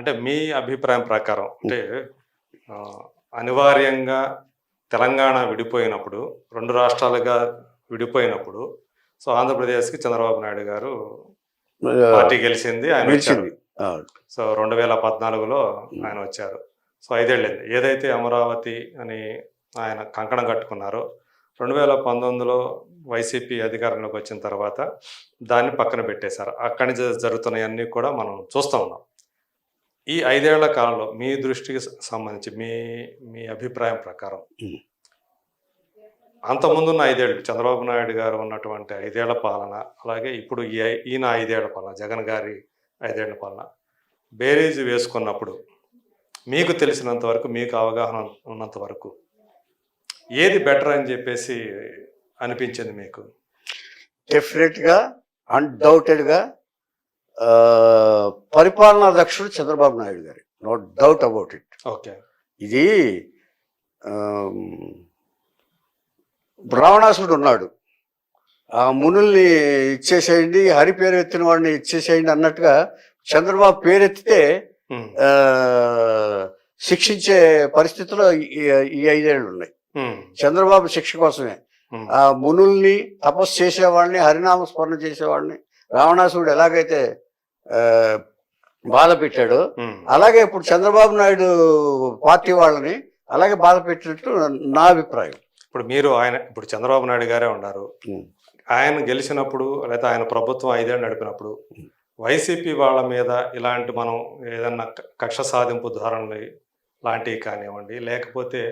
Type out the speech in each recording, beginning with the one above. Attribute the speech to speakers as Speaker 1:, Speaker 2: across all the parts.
Speaker 1: అంటే మీ అభిప్రాయం ప్రకారం అంటే అనివార్యంగా తెలంగాణ విడిపోయినప్పుడు రెండు రాష్ట్రాలుగా విడిపోయినప్పుడు సో ఆంధ్రప్రదేశ్కి చంద్రబాబు నాయుడు గారు పార్టీ గెలిచింది ఆయన.
Speaker 2: గెలిచింది.
Speaker 1: సో రెండు వేల పద్నాలుగులో ఆయన వచ్చారు. సో ఐదేళ్ళింది ఏదైతే అమరావతి అని ఆయన కంకణం కట్టుకున్నారో రెండు వేల పంతొమ్మిదిలో వైసీపీ అధికారంలోకి వచ్చిన తర్వాత దాన్ని పక్కన పెట్టేశారు. అక్కడి నుంచి జరుగుతున్నవన్నీ కూడా మనం చూస్తూ ఉన్నాం. ఈ ఐదేళ్ళ కాలంలో మీ దృష్టికి సంబంధించి మీ మీ అభిప్రాయం ప్రకారం. అంతకుముందున్న ఐదేళ్ళు చంద్రబాబు నాయుడు గారు ఉన్నటువంటి ఐదేళ్ళ పాలన అలాగే ఇప్పుడు ఈ ఈయన ఐదేళ్ళ పాలన జగన్ గారి ఐదేళ్ళ పాలన బేరీజు వేసుకున్నప్పుడు మీకు తెలిసినంత వరకు మీకు అవగాహన ఉన్నంత వరకు ఏది బెటర్ అని చెప్పేసి అనిపించింది మీకు
Speaker 2: డెఫినెట్గా అన్డౌటెడ్గా ఆ, పరిపాలనా దక్షుడు చంద్రబాబు నాయుడు గారి no doubt about it
Speaker 1: okay.
Speaker 2: ఇది రావణాసుడు ఉన్నాడు. ఆ మునుల్ని ఇచ్చేసేయండి హరి పేరు ఎత్తిన వాడిని ఇచ్చేసేయండి అన్నట్టుగా చంద్రబాబు పేరెత్తితే శిక్షించే పరిస్థితిలో ఈ- ఐదేళ్ళు ఉన్నాయి. చంద్రబాబు శిక్ష కోసమే. ఆ మునుల్ని తపస్సు చేసేవాడిని హరినామ స్మరణ చేసేవాడిని రావణాసుడు ఎలాగైతే బాధ పెట్టాడో. అలాగే ఇప్పుడు చంద్రబాబు నాయుడు పార్టీ వాళ్ళని అలాగే బాధ పెట్టినట్టు నా అభిప్రాయం
Speaker 1: ఇప్పుడు మీరు ఆయన ఇప్పుడు చంద్రబాబు నాయుడు గారే ఉన్నారు. ఆయన గెలిచినప్పుడు లేదా ఆయన ప్రభుత్వం ఐదేళ్ళు నడిపినప్పుడు వైసీపీ వాళ్ళ మీద ఇలాంటి మనం ఏదన్నా కక్ష సాధింపు ధోరణి లాంటివి కానివ్వండి లేకపోతే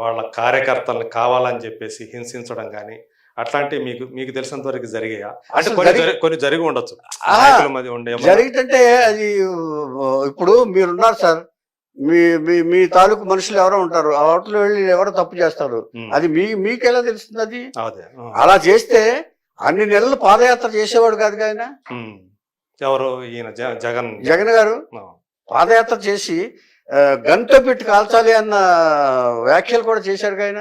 Speaker 1: వాళ్ళ కార్యకర్తల్ని కావాలని చెప్పేసి హింసించడం కానీ అట్లాంటివి మీకు మీకు తెలిసినంత వరకు జరిగాయా? అంటే కొన్ని కొన్ని జరిగి ఉండొచ్చు.
Speaker 2: జరిగితే అది ఇప్పుడు మీరున్నారు సార్. మీ మీ మీ తాలూకు మనుషులు ఎవరో ఉంటారు. ఆ హోటల్ వెళ్ళి ఎవరో తప్పు చేస్తారు. అది మీ మీకెలా తెలుస్తుంది అది? అలా చేస్తే అన్ని నెలలు పాదయాత్ర చేసేవాడు కాదు ఆయన.
Speaker 1: ఎవరు ఈయన జగన్.
Speaker 2: జగన్ గారు? పాదయాత్ర చేసి గన్తో పెట్టి కాల్చాలి అన్న వ్యాఖ్యలు కూడా చేశాడు ఆయన?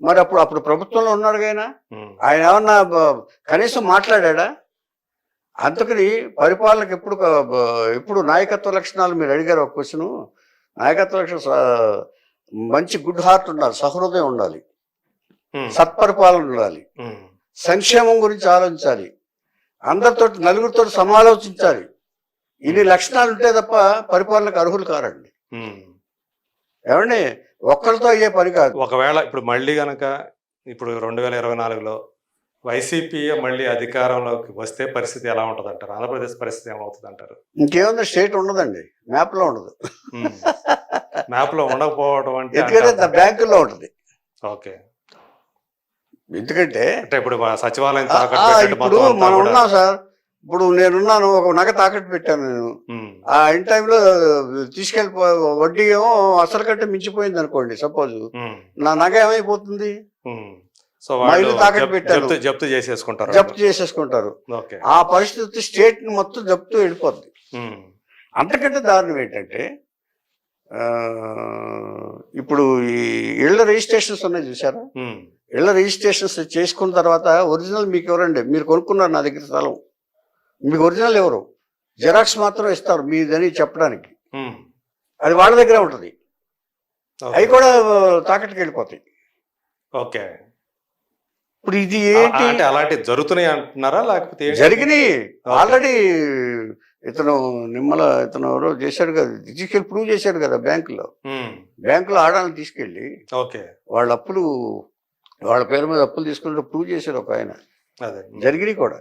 Speaker 2: మరి అప్పుడు అప్పుడు ప్రభుత్వంలో ఉన్నాడు ఆయన.
Speaker 1: ఉమ్,
Speaker 2: ఆయన ఏమన్నా కనీసం మాట్లాడా అందుకని పరిపాలనకు ఎప్పుడు ఎప్పుడు నాయకత్వ లక్షణాలు మీరు అడిగారు ఒక క్వశ్చన్. నాయకత్వ లక్షణం మంచి గుడ్ హార్ట్ ఉండాలి సహృదయం ఉండాలి. సత్పరిపాలన ఉండాలి. సంక్షేమం గురించి ఆలోచించాలి. అందరితో నలుగురితో సమాలోచించాలి. ఇన్ని లక్షణాలు ఉంటే తప్ప పరిపాలనకు అర్హులు కారండి. ఏమండి? ఒక్కరితో అయ్యే పని కాదు.
Speaker 1: ఒకవేళ ఇప్పుడు మళ్ళీ గనక ఇప్పుడు రెండు వేల ఇరవై నాలుగులో వైసీపీ మళ్ళీ అధికారంలోకి వస్తే పరిస్థితి ఎలా ఉంటుంది అంటారు ఆంధ్రప్రదేశ్ పరిస్థితి ఏమవుతుంది అంటారు
Speaker 2: ఇంకేముంది? స్టేట్ ఉండదండి. మ్యాప్లో ఉండదు.
Speaker 1: మ్యాప్లో ఉండకపోవడం అంటే
Speaker 2: ఎందుకంటే
Speaker 1: అంటారు.
Speaker 2: బ్యాంకుల్లో ఉంటుంది.
Speaker 1: ఓకే.
Speaker 2: ఎందుకంటే
Speaker 1: అంటే ఇప్పుడు సచివాలయం
Speaker 2: ఇప్పుడు మనం ఉన్నాం సార్. ఇప్పుడు నేనున్నాను ఒక నగ తాకట్టు పెట్టాను నేను. ఆ ఇన్ టైంలో తీసుకెళ్ళిపో వడ్డీ ఏమో అసలు కంటే మించిపోయింది అనుకోండి సపోజ్ నా నగ ఏమైపోతుంది.
Speaker 1: సో
Speaker 2: తాకట్టు పెట్టాను.
Speaker 1: జప్తు చేసేసుకుంటారు
Speaker 2: జప్తు చేసేసుకుంటారు. ఆ పరిస్థితి స్టేట్ మొత్తం జప్తు వెళ్ళిపోద్ది. అంతకంటే దారుణం ఏంటంటే ఇప్పుడు ఈ ఇళ్ళ రిజిస్ట్రేషన్స్ ఉన్నాయి చూసారా ఇళ్ళ రిజిస్ట్రేషన్స్ చేసుకున్న తర్వాత ఒరిజినల్ మీకు ఎవరండి? మీరు కొనుక్కున్నారు నా దగ్గర స్థలం. మీకు ఒరిజినల్ ఎవరు? జెరాక్స్ మాత్రం ఇస్తారు మీదని చెప్పడానికి. అది వాళ్ళ దగ్గర ఉంటుంది. అవి కూడా తాకట్టుకి వెళ్ళిపోతాయి.
Speaker 1: ఓకే.
Speaker 2: ఇప్పుడు ఇది ఏంటి?
Speaker 1: అంటే అలాంటివి జరుగుతున్నాయి అంటున్నారా? లేకపోతే?
Speaker 2: జరిగినాయి. ఆల్రెడీ ఇతను నిమ్మల ఇతను ఎవరో చేశాడు కదా. తీసుకెళ్ళి ప్రూవ్ చేశాడు కదా బ్యాంకులో. బ్యాంకులో ఆడాలని తీసుకెళ్ళి
Speaker 1: ఓకే.
Speaker 2: వాళ్ళ అప్పులు వాళ్ళ పేరు మీద అప్పులు తీసుకుంటే ప్రూవ్ చేశారు ఒక ఆయన.
Speaker 1: అదే.
Speaker 2: జరిగినాయి కూడా.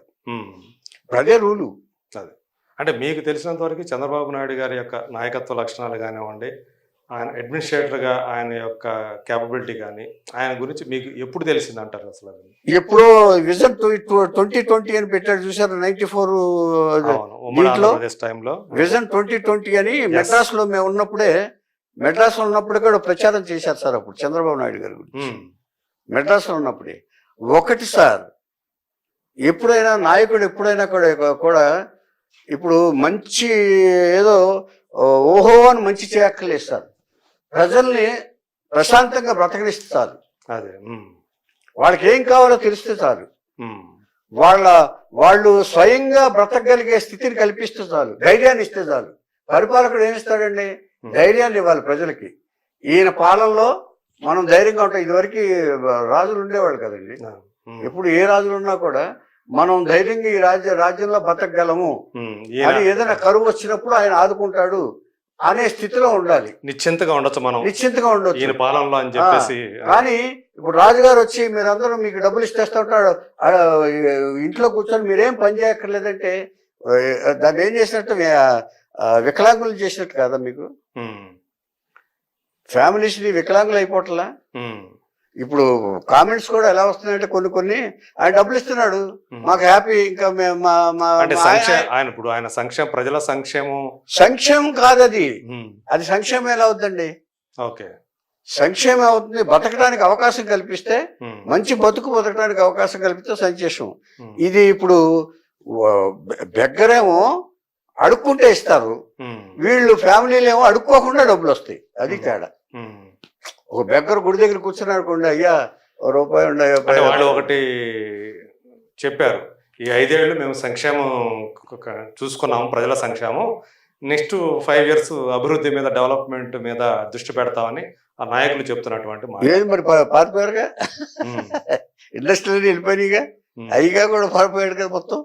Speaker 2: అదే రూలు
Speaker 1: అదే. అంటే మీకు తెలిసినంత వరకు చంద్రబాబు నాయుడు గారి యొక్క నాయకత్వ లక్షణాలు కానివ్వండి ఆయన అడ్మినిస్ట్రేటర్గా ఆయన యొక్క క్యాపబిలిటీ కానీ ఆయన గురించి మీకు ఎప్పుడు తెలిసింది అంటారు అసలు అది?
Speaker 2: ఎప్పుడో విజన్ ట్వంటీ ట్వంటీ అని పెట్టాడు చూసారు నైన్టీ ఫోర్
Speaker 1: టైంలో.
Speaker 2: విజన్ ట్వంటీ ట్వంటీ అని మెడ్రాస్లో మేము ఉన్నప్పుడే మెడ్రాస్లో ఉన్నప్పుడే కూడా ప్రచారం చేశారు సార్ అప్పుడు చంద్రబాబు నాయుడు గారు
Speaker 1: ఉమ్,
Speaker 2: మెడ్రాస్లో ఉన్నప్పుడే. ఒకటి సార్ ఎప్పుడైనా నాయకుడు ఎప్పుడైనా కూడా కూడా ఇప్పుడు మంచి ఏదో ఓహో అని మంచి చేయక్కర్లేదు. సార్ ప్రజల్ని ప్రశాంతంగా బ్రతకనిస్తారు.
Speaker 1: అదే
Speaker 2: వాళ్ళకి ఏం కావాలో తెలిస్తే చాలు. వాళ్ళ వాళ్ళు స్వయంగా బ్రతకగలిగే స్థితిని కల్పిస్తే చాలు. ధైర్యాన్ని ఇస్తే చాలు. పరిపాలకుడు ఏమిస్తాడండి. ధైర్యాన్ని ఇవ్వాలి ప్రజలకి. ఈయన పాలనలో మనం ధైర్యంగా ఉంటాం. ఇదివరకు రాజులు ఉండేవాళ్ళు కదండి. ఇప్పుడు ఏ రాజులు ఉన్నా కూడా మనం ధైర్యంగా ఈ రాజ్య రాజ్యంలో బతకగలము. అని ఏదైనా కరువు వచ్చినప్పుడు ఆయన ఆదుకుంటాడు అనే స్థితిలో ఉండాలి.
Speaker 1: నిశ్చింతగా ఉండొచ్చు మనం.
Speaker 2: నిశ్చింతగా
Speaker 1: ఈయన
Speaker 2: ఉండొచ్చు
Speaker 1: పాలనలో అని చెప్పేసి.
Speaker 2: కానీ ఇప్పుడు రాజుగారు వచ్చి మీరందరూ మీకు డబ్బులు ఇచ్చేస్తా ఉంటాడు ఇంట్లో కూర్చొని మీరేం పని చేయక్కర్లేదంటే దాన్ని ఏం చేసినట్టు వికలాంగులు చేసినట్టు కాదా మీకు?
Speaker 1: ఉమ్.
Speaker 2: ఫ్యామిలీస్ని వికలాంగులు అయిపోవట్లా. ఇప్పుడు కామెంట్స్ కూడా ఎలా వస్తున్నాయంటే కొన్ని కొన్ని ఆయన డబ్బులు ఇస్తున్నాడు. మాకు హ్యాపీ ఇంకా ఆయన-
Speaker 1: ఇప్పుడు ఆయన సంక్షేమ ప్రజల సంక్షేమం
Speaker 2: సంక్షేమం కాదు అది. అది సంక్షేమం ఎలా అవుతుందండి
Speaker 1: ఓకే
Speaker 2: సంక్షేమం అవుతుంది బతకడానికి అవకాశం కల్పిస్తే. మంచి బతుకు బతకడానికి అవకాశం కల్పిస్తే సంక్షేమం. ఇది ఇప్పుడు బెగ్గరేమో అడుక్కుంటే ఇస్తారు. వీళ్ళు ఫ్యామిలీలు ఏమో అడుక్కోకుండా డబ్బులు వస్తాయి అది. తేడా. ఒక బెగ్గర గుడి దగ్గర కూర్చున్నాడు అనుకోండి అయ్యా రూపాయి ఉండే
Speaker 1: వాళ్ళు ఒకటి చెప్పారు ఈ ఐదేళ్ళు మేము సంక్షేమం చూసుకున్నాము ప్రజల సంక్షేమం. నెక్స్ట్ ఫైవ్ ఇయర్స్ అభివృద్ధి మీద డెవలప్మెంట్ మీద దృష్టి పెడతామని ఆ నాయకులు చెప్తున్నటువంటి
Speaker 2: మరి పారిపోయారుగా?
Speaker 1: ఉమ్.
Speaker 2: ఇండస్ట్రీలు వెళ్ళిపోయినాయిగా?
Speaker 1: ఉమ్.
Speaker 2: అయ్యిగా కూడా పారిపోయాడు కదా మొత్తం?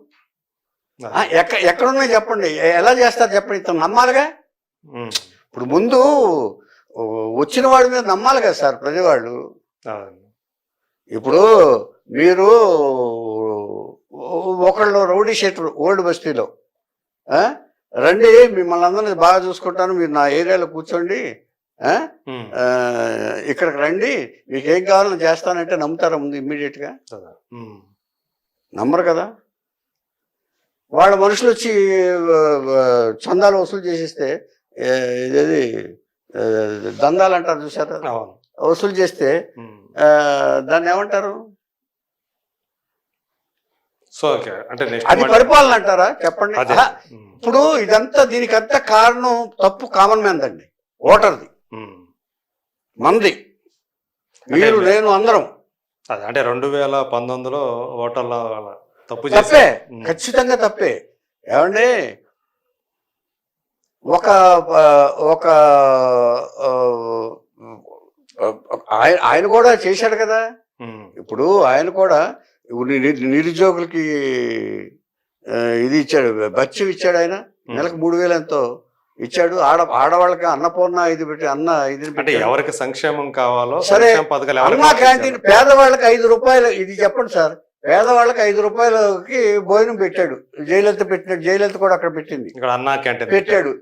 Speaker 2: ఆ, ఎక్క ఎక్కడున్నాయి చెప్పండి ఎలా చేస్తారు చెప్పండి ఇతను నమ్మాలిగా. ఇప్పుడు ముందు వచ్చిన వాడి మీద నమ్మాలి కదా సార్ ప్రజవాళ్ళు. ఇప్పుడు మీరు ఒకళ్ళు రౌడీ షెటర్ ఓల్డ్ బస్తీలో? రండి మిమ్మల్ని అందరినీ బాగా చూసుకుంటాను మీరు నా ఏరియాలో కూర్చోండి ఇక్కడికి రండి మీకు ఏం కావాలో చేస్తానంటే నమ్ముతారా ముందు ఇమ్మీడియట్గా. నమ్మరు కదా వాళ్ళ మనుషులు వచ్చి చందాలు వసూలు చేసేస్తే ఇదేది దందాలు అంటారు చూసారా వసూలు చేస్తే దాన్ని ఏమంటారు?
Speaker 1: So okay. అంటే
Speaker 2: అది పరిపాలన అంటారా? చెప్పండి. ఇప్పుడు ఇదంతా దీనికంతా కారణం తప్పు కామన్ మ్యాన్ దండి. ఓటర్ది. మంది. మీరు నేను అందరం.
Speaker 1: అదే అంటే రెండు వేల పంతొమ్మిదిలో ఓటర్ల తప్పు
Speaker 2: తప్పే. ఖచ్చితంగా తప్పే. ఏమండి? ఒక ఒక ఆయన ఆయన కూడా చేశాడు కదా. ఇప్పుడు ఆయన కూడా నిరుద్యోగులకి ఇది ఇచ్చాడు బత్యం ఇచ్చాడు ఆయన. నెలకు మూడు వేలు ఎంతో ఇచ్చాడు ఆడ ఆడవాళ్ళకి అన్నపూర్ణ ఇది పెట్టి అన్న ఇది
Speaker 1: అంటే. ఎవరికి సంక్షేమం కావాలో
Speaker 2: సరే, అన్నా. క్యాంటీన్ పేదవాళ్ళకి ఐదు రూపాయలు ఇది చెప్పండి సార్ పేదవాళ్ళకి ఐదు రూపాయలకి భోజనం పెట్టాడు జయలలిత పెట్టినట్టు జయలలిత కూడా అక్కడ పెట్టింది
Speaker 1: అన్నా క్యాంటీన్
Speaker 2: పెట్టాడు